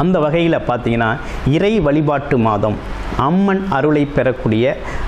அந்த வகையில் பார்த்தீங்கன்னா இறை வழிபாட்டு மாதம். அம்மன் அருளை பெறக்கூடிய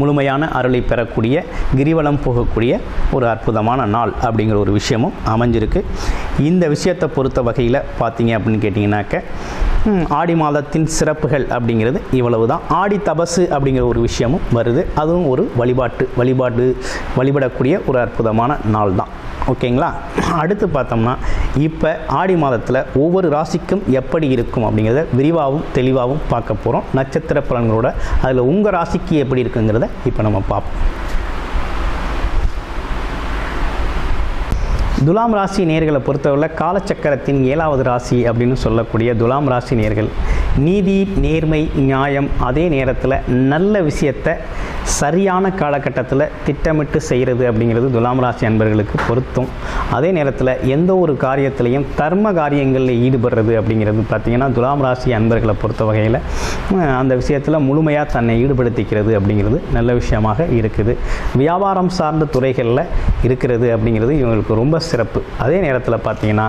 முழுமையான அருளை பெறக்கூடிய கிரிவலம் போகக்கூடிய ஒரு அற்புதமான நாள் அப்படிங்கிற ஒரு விஷயமும் அமைஞ்சிருக்கு. இந்த விஷயத்தை பொறுத்த வகையில் பார்த்தீங்க அப்படின்னு கேட்டிங்கனாக்க ஆடி மாதத்தின் சிறப்புகள் அப்படிங்கிறது இவ்வளவு தான் ஆடி தபசு அப்படிங்கிற ஒரு விஷயமும் வருது. அதுவும் ஒரு வழிபாட்டு வழிபாடு வழிபடக்கூடிய ஒரு அற்புதமான நாள் தான் ஓகேங்களா? அடுத்து பார்த்தோம்னா இப்போ ஆடி மாதத்தில் ஒவ்வொரு ராசிக்கும் எப்படி இருக்கும் அப்படிங்கிறத விரிவாகவும் தெளிவாகவும் பார்க்க போகிறோம் நட்சத்திர பலன்களோட அதில் உங்கள் ராசிக்கு எப்படி இருக்குங்கிறத இப்போ நம்ம பார்ப்போம். துலாம் ராசி நேர்களை பொறுத்தவரை காலச்சக்கரத்தின் ஏழாவது ராசி அப்படின்னு சொல்லக்கூடிய துலாம் ராசி நேர்கள். நீதி நேர்மை நியாயம் அதே நேரத்தில் நல்ல விஷயத்தை சரியான காலகட்டத்தில் திட்டமிட்டு செய்கிறது அப்படிங்கிறது துலாம் ராசி அன்பர்களுக்கு பொருத்தும். அதே நேரத்தில் எந்த ஒரு காரியத்திலையும் தர்ம காரியங்களில் ஈடுபடுறது அப்படிங்கிறது பார்த்திங்கன்னா துலாம் ராசி அன்பர்களை பொறுத்த வகையில் அந்த விஷயத்தில் முழுமையாக தன்னை ஈடுபடுத்திக்கிறது அப்படிங்கிறது நல்ல விஷயமாக இருக்குது. வியாபாரம் சார்ந்த துறைகளில் இருக்கிறது அப்படிங்கிறது இவங்களுக்கு ரொம்ப சிறப்பு. அதே நேரத்தில் பார்த்திங்கன்னா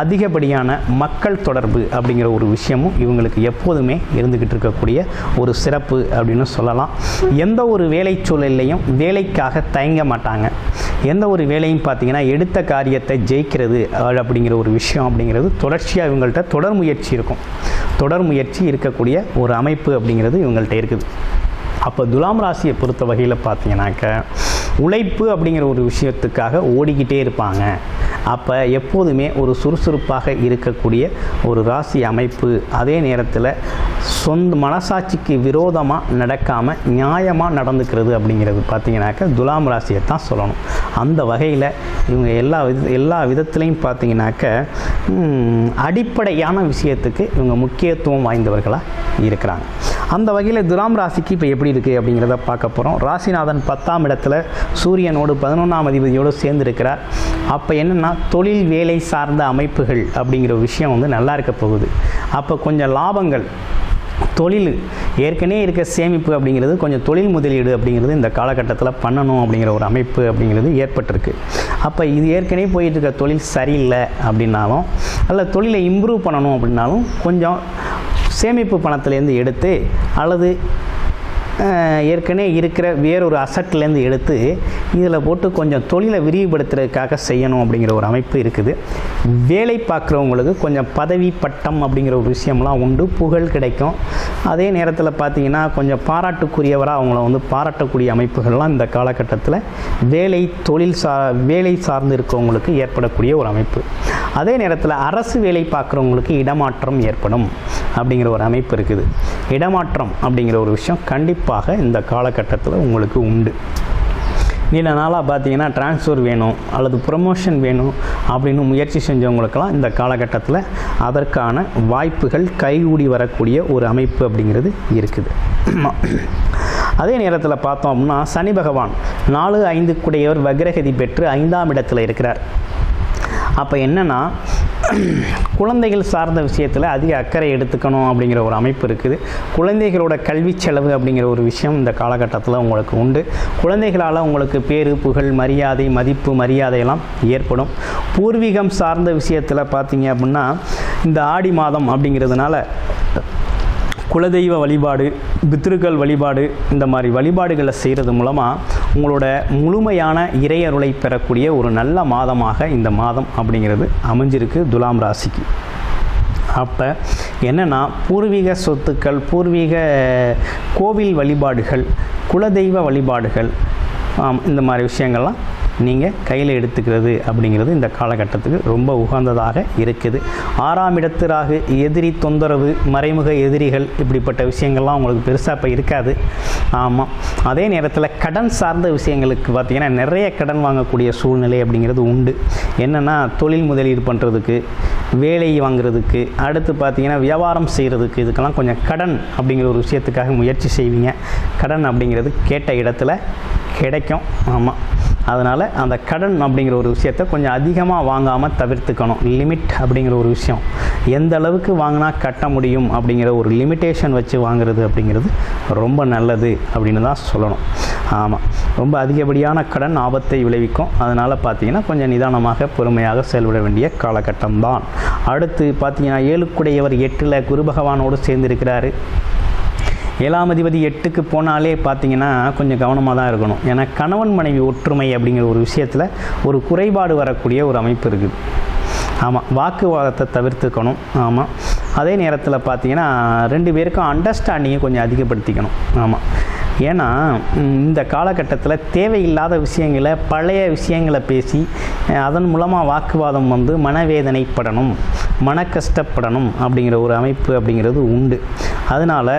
அதிகப்படியான மக்கள் தொடர்பு அப்படிங்கிற ஒரு விஷயமும் இவங்களுக்கு எப்போதுமே இருந்துக்கிட்டு இருக்கக்கூடிய ஒரு சிறப்பு அப்படின்னு சொல்லலாம். எந்த ஒரு வேலை சூழல்லையும் வேலைக்காக தயங்க மாட்டாங்க. எந்த ஒரு வேலையும் பார்த்தீங்கன்னா எடுத்த காரியத்தை ஜெயிக்கிறது அப்படிங்கிற ஒரு விஷயம் அப்படிங்கிறது தொடர்ச்சியாக இவங்கள்ட்ட தொடர் முயற்சி இருக்கும். தொடர் முயற்சி இருக்கக்கூடிய ஒரு அமைப்பு அப்படிங்கிறது இவங்கள்ட்ட இருக்குது. அப்போ துலாம் ராசியை பொறுத்த வகையில் பார்த்தீங்கன்னாக்க உழைப்பு அப்படிங்கிற ஒரு விஷயத்துக்காக ஓடிக்கிட்டே இருப்பாங்க. அப்போ எப்போதுமே ஒரு சுறுசுறுப்பாக இருக்கக்கூடிய ஒரு ராசி அமைப்பு. அதே நேரத்தில் சொந்த மனசாட்சிக்கு விரோதமாக நடக்காமல் நியாயமாக நடந்துக்கிறது அப்படிங்கிறது பார்த்திங்கனாக்கா துலாம் ராசியை தான் சொல்லணும். அந்த வகையில் இவங்க எல்லா வித எல்லா விதத்துலேயும் பார்த்திங்கனாக்க அடிப்படையான விஷயத்துக்கு இவங்க முக்கியத்துவம் வாய்ந்தவர்களாக இருக்கிறாங்க. அந்த வகையில் துலாம் ராசிக்கு இப்போ எப்படி இருக்குது அப்படிங்கிறத பார்க்க போகிறோம் ராசிநாதன் பத்தாம் இடத்துல சூரியனோடு பதினொன்றாம் அதிபதியோடு சேர்ந்திருக்கிறார். அப்போ என்னென்னா தொழில் வேலை சார்ந்த அமைப்புகள் அப்படிங்கிற விஷயம் வந்து நல்லா இருக்க போகுது. அப்போ கொஞ்சம் லாபங்கள் தொழில் ஏற்கனவே இருக்க சேமிப்பு அப்படிங்கிறது கொஞ்சம் தொழில் முதலீடு அப்படிங்கிறது இந்த காலகட்டத்தில் பண்ணணும் அப்படிங்கிற ஒரு அமைப்பு அப்படிங்கிறது ஏற்பட்டிருக்கு. அப்போ இது ஏற்கனவே போயிட்டுருக்க தொழில் சரியில்லை அப்படின்னாலும் அல்ல தொழிலை இம்ப்ரூவ் பண்ணணும் அப்படின்னாலும் கொஞ்சம் சேமிப்பு பணத்திலேருந்து எடுத்து அல்லது ஏற்கனவே இருக்கிற வேறொரு அசட்லேருந்து எடுத்து இதில் போட்டு கொஞ்சம் தொழிலை விரிவுபடுத்துறதுக்காக செய்யணும் அப்படிங்கிற ஒரு அமைப்பு இருக்குது. வேலை பார்க்குறவங்களுக்கு கொஞ்சம் பதவி பட்டம் அப்படிங்கிற ஒரு விஷயம்லாம் உண்டு புகழ் கிடைக்கும். அதே நேரத்தில் பார்த்தீங்கன்னா கொஞ்சம் பாராட்டுக்குரியவராக அவங்கள வந்து பாராட்டக்கூடிய அமைப்புகள்லாம் இந்த காலகட்டத்தில் வேலை தொழில் சா வேலை சார்ந்து இருக்கவங்களுக்கு ஏற்படக்கூடிய ஒரு அமைப்பு. அதே நேரத்தில் அரசு வேலை பார்க்குறவங்களுக்கு இடமாற்றம் ஏற்படும் அப்படிங்கிற ஒரு அமைப்பு இருக்குது. இடமாற்றம் அப்படிங்கிற ஒரு விஷயம் கண்டிப்பாக இந்த காலகட்டத்தில் உங்களுக்கு உண்டு. நீண்ட நாளாக பார்த்தீங்கன்னா ட்ரான்ஸ்ஃபர் வேணும் அல்லது ப்ரொமோஷன் வேணும் அப்படின்னு முயற்சி செஞ்சவங்களுக்கெல்லாம் இந்த காலகட்டத்தில் அதற்கான வாய்ப்புகள் கைகூடி வரக்கூடிய ஒரு அமைப்பு அப்படிங்கிறது இருக்குது. அதே நேரத்தில் பார்த்தோம் அப்படின்னா சனி பகவான் நாலு ஐந்து வக்ரகதி பெற்று ஐந்தாம் இடத்தில் இருக்கிறார். அப்போ என்னென்னா குழந்தைகள் சார்ந்த விஷயத்தில் அதிக அக்கறை எடுத்துக்கணும் அப்படிங்கிற ஒரு அமைப்பு இருக்குது. குழந்தைகளோட கல்வி செலவு அப்படிங்கிற ஒரு விஷயம் இந்த காலகட்டத்தில் உங்களுக்கு உண்டு. குழந்தைகளால் உங்களுக்கு பேரு புகழ் மரியாதை மதிப்பு மரியாதையெல்லாம் ஏற்படும். பூர்வீகம் சார்ந்த விஷயத்தில் பார்த்தீங்க அப்படின்னா இந்த ஆடி மாதம் அப்படிங்கிறதுனால குலதெய்வ வழிபாடு பித்ருக்கள் வழிபாடு இந்த மாதிரி வழிபாடுகளை செய்கிறது மூலமாக உங்களோட முழுமையான இறையருளை பெறக்கூடிய ஒரு நல்ல மாதமாக இந்த மாதம் அப்படிங்கிறது அமைஞ்சிருக்கு துலாம் ராசிக்கு. அப்போ என்னென்னா பூர்வீக சொத்துக்கள் பூர்வீக கோவில் வழிபாடுகள் குலதெய்வ வழிபாடுகள் இந்த மாதிரி விஷயங்கள்லாம் நீங்கள் கையில் எடுத்துக்கிறது அப்படிங்கிறது இந்த காலகட்டத்துக்கு ரொம்ப உகந்ததாக இருக்குது. ஆறாம் இடத்து ராகு எதிரி தொந்தரவு மறைமுக எதிரிகள் இப்படிப்பட்ட விஷயங்கள்லாம் உங்களுக்கு பெருசாக இப்போ இருக்காது. ஆமாம் அதே நேரத்தில் கடன் சார்ந்த விஷயங்களுக்கு பார்த்திங்கன்னா நிறைய கடன் வாங்கக்கூடிய சூழ்நிலை அப்படிங்கிறது உண்டு. என்னென்னா தொழில் முதலீடு பண்ணுறதுக்கு வேலை வாங்குறதுக்கு அடுத்து பார்த்திங்கன்னா வியாபாரம் செய்கிறதுக்கு இதுக்கெல்லாம் கொஞ்சம் கடன் அப்படிங்கிற ஒரு விஷயத்துக்காக முயற்சி செய்வீங்க. கடன் அப்படிங்கிறது கேட்ட இடத்துல கிடைக்கும். ஆமாம் அதனால் அந்த கடன் அப்படிங்கிற ஒரு விஷயத்த கொஞ்சம் அதிகமாக வாங்காமல் தவிர்த்துக்கணும். லிமிட் அப்படிங்கிற ஒரு விஷயம். எந்த அளவுக்கு வாங்கினா கட்ட முடியும் அப்படிங்கிற ஒரு லிமிட்டேஷன் வச்சு வாங்குறது அப்படிங்கிறது ரொம்ப நல்லது அப்படின்னு தான் சொல்லணும். ஆமாம் ரொம்ப அதிகப்படியான கடன் ஆபத்தை விளைவிக்கும். அதனால் பார்த்தீங்கன்னா கொஞ்சம் நிதானமாக பொறுமையாக செயல்பட வேண்டிய காலகட்டம் தான். அடுத்து பார்த்தீங்கன்னா ஏழுக்குடையவர் எட்டில் குரு பகவானோடு சேர்ந்திருக்கிறாரு. ஏழாம் அதிபதி எட்டுக்கு போனாலே பார்த்தீங்கன்னா கொஞ்சம் கவனமாக தான் இருக்கணும். ஏன்னா கணவன் மனைவி ஒற்றுமை அப்படிங்கிற ஒரு விஷயத்தில் ஒரு குறைபாடு வரக்கூடிய ஒரு அமைப்பு இருக்குது. ஆமாம் வாக்குவாதத்தை தவிர்த்துக்கணும். ஆமாம் அதே நேரத்தில் பார்த்தீங்கன்னா ரெண்டு பேருக்கும் அண்டர்ஸ்டாண்டிங்கை கொஞ்சம் அதிகப்படுத்திக்கணும். ஆமாம் ஏன்னா இந்த காலகட்டத்தில் தேவையில்லாத விஷயங்களை பழைய விஷயங்களை பேசி அதன் மூலமாக வாக்குவாதம் வந்து மனவேதனைப்படணும் மன கஷ்டப்படணும் அப்படிங்கிற ஒரு அமைப்பு அப்படிங்கிறது உண்டு. அதனால்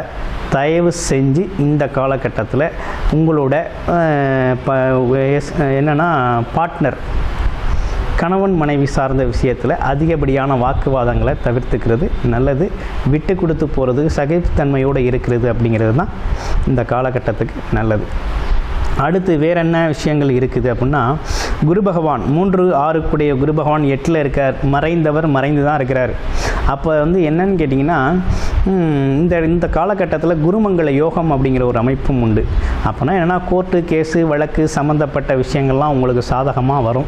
தயவு செஞ்சு இந்த காலகட்டத்தில் உங்களோட ப- எஸ்- பார்ட்னர் கணவன் மனைவி சார்ந்த விஷயத்தில் அதிகப்படியான வாக்குவாதங்களை தவிர்த்துக்கிறது நல்லது. விட்டு கொடுத்து போகிறது சகிப்புத்தன்மையோடு இருக்கிறது அப்படிங்கிறது தான் இந்த காலகட்டத்துக்கு நல்லது. அடுத்து வேற என்ன விஷயங்கள் இருக்குது அப்படின்னா குரு பகவான் மூன்று ஆறுக்குடைய குரு பகவான் எட்டில் இருக்கார். மறைந்தவர் மறைந்து தான் இருக்கிறார். அப்போ வந்து என்னன்னு கேட்டிங்கன்னா இந்த இந்த காலகட்டத்தில் குருமங்கள யோகம் அப்படிங்கிற ஒரு அமைப்பும் உண்டு. அப்போனா என்னென்னா கோர்ட்டு கேஸு வழக்கு சம்மந்தப்பட்ட விஷயங்கள்லாம் உங்களுக்கு சாதகமாக வரும்.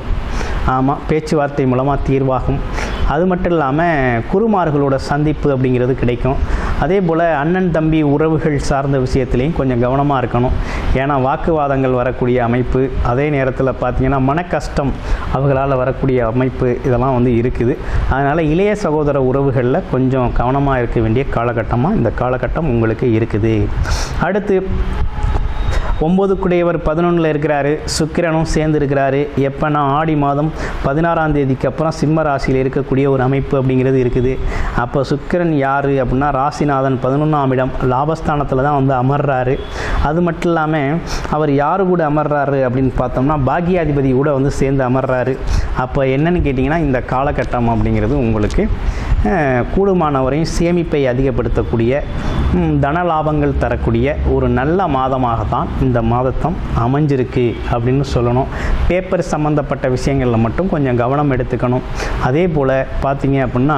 ஆமாம் பேச்சுவார்த்தை மூலமாக தீர்வாகும். அது மட்டும் இல்லாமல் குருமார்களோட சந்திப்பு அப்படிங்கிறது கிடைக்கும். அதே போல் அண்ணன் தம்பி உறவுகள் சார்ந்த விஷயத்துலேயும் கொஞ்சம் கவனமாக இருக்கணும். ஏன்னா வாக்குவாதங்கள் வரக்கூடிய அமைப்பு அதே நேரத்தில் பார்த்தீங்கன்னா மன கஷ்டம் அவர்களால் வரக்கூடிய அமைப்பு இதெல்லாம் வந்து இருக்குது. அதனால் இளைய சகோதர உறவுகளில் கொஞ்சம் கவனமாக இருக்க வேண்டிய காலகட்டமாக இந்த காலகட்டம் உங்களுக்கு இருக்குது. அடுத்து ஒம்பதுக்குடையவர் பதினொன்றில் இருக்கிறாரு. சுக்கிரனும் சேர்ந்து இருக்கிறாரு எப்போனா ஆடி மாதம் பதினாறாம் தேதிக்கு அப்புறம் சிம்ம ராசியில் இருக்கக்கூடிய ஒரு அமைப்பு அப்படிங்கிறது இருக்குது. அப்போ சுக்கிரன் யார் அப்படின்னா ராசிநாதன் பதினொன்றாம் இடம் லாபஸ்தானத்தில் தான் வந்து அமர்றாரு. அது மட்டும் இல்லாமல் அவர் யார் கூட அமர்றாரு அப்படின்னு பார்த்தோம்னா பாக்கியாதிபதி கூட வந்து சேர்ந்து அமர்றாரு. அப்போ என்னன்னு கேட்டிங்கன்னா இந்த காலகட்டம் அப்படிங்கிறது உங்களுக்கு கூடுமானவரையும் சேமிப்பை அதிகப்படுத்தக்கூடிய தன லாபங்கள் தரக்கூடிய ஒரு நல்ல மாதமாக தான் இந்த மாதத்தம் அமைஞ்சிருக்கு அப்படின்னு சொல்லணும். பேப்பர் சம்மந்தப்பட்ட விஷயங்களில் மட்டும் கொஞ்சம் கவனம் எடுத்துக்கணும். அதே போல் பார்த்தீங்க அப்படின்னா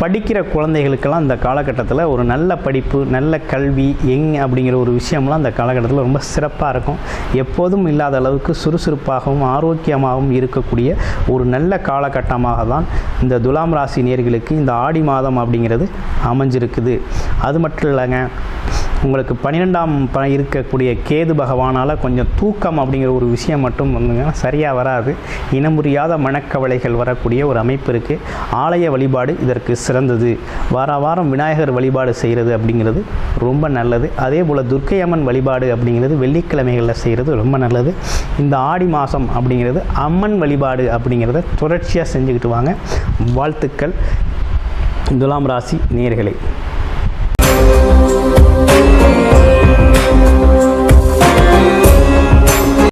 படிக்கிற குழந்தைகளுக்கெல்லாம் இந்த காலகட்டத்தில் ஒரு நல்ல படிப்பு நல்ல கல்வி எங் அப்படிங்கிற ஒரு விஷயம்லாம் இந்த காலகட்டத்தில் ரொம்ப சிறப்பாக இருக்கும். எப்போதும் இல்லாத அளவுக்கு சுறுசுறுப்பாகவும் ஆரோக்கியமாகவும் இருக்கக்கூடிய ஒரு நல்ல காலகட்டமாக தான் இந்த துலாம் ராசி நேர்களுக்கு இந்த ஆடி மாதம் அப்படிங்கிறது அமைஞ்சிருக்குது. அது மட்டும் இல்லைங்க உங்களுக்கு பன்னிரெண்டாம் ப இருக்கக்கூடிய கேது பகவானால் கொஞ்சம் தூக்கம் அப்படிங்கிற ஒரு விஷயம் மட்டும் வந்துங்க சரியாக வராது. இனமுறியாத மனக்கவலைகள் வரக்கூடிய ஒரு அமைப்பு இருக்குது ஆலய வழிபாடு இதற்கு சிறந்தது. வார வாரம் விநாயகர் வழிபாடு செய்கிறது அப்படிங்கிறது ரொம்ப நல்லது. அதே போல் துர்க்கை அம்மன் வழிபாடு அப்படிங்கிறது வெள்ளிக்கிழமைகளில் செய்கிறது ரொம்ப நல்லது. இந்த ஆடி மாதம் அப்படிங்கிறது அம்மன் வழிபாடு அப்படிங்கிறத தொடர்ச்சியாக செஞ்சுக்கிட்டு வாங்க. வாழ்த்துக்கள். துலாம் ராசி நேர்களை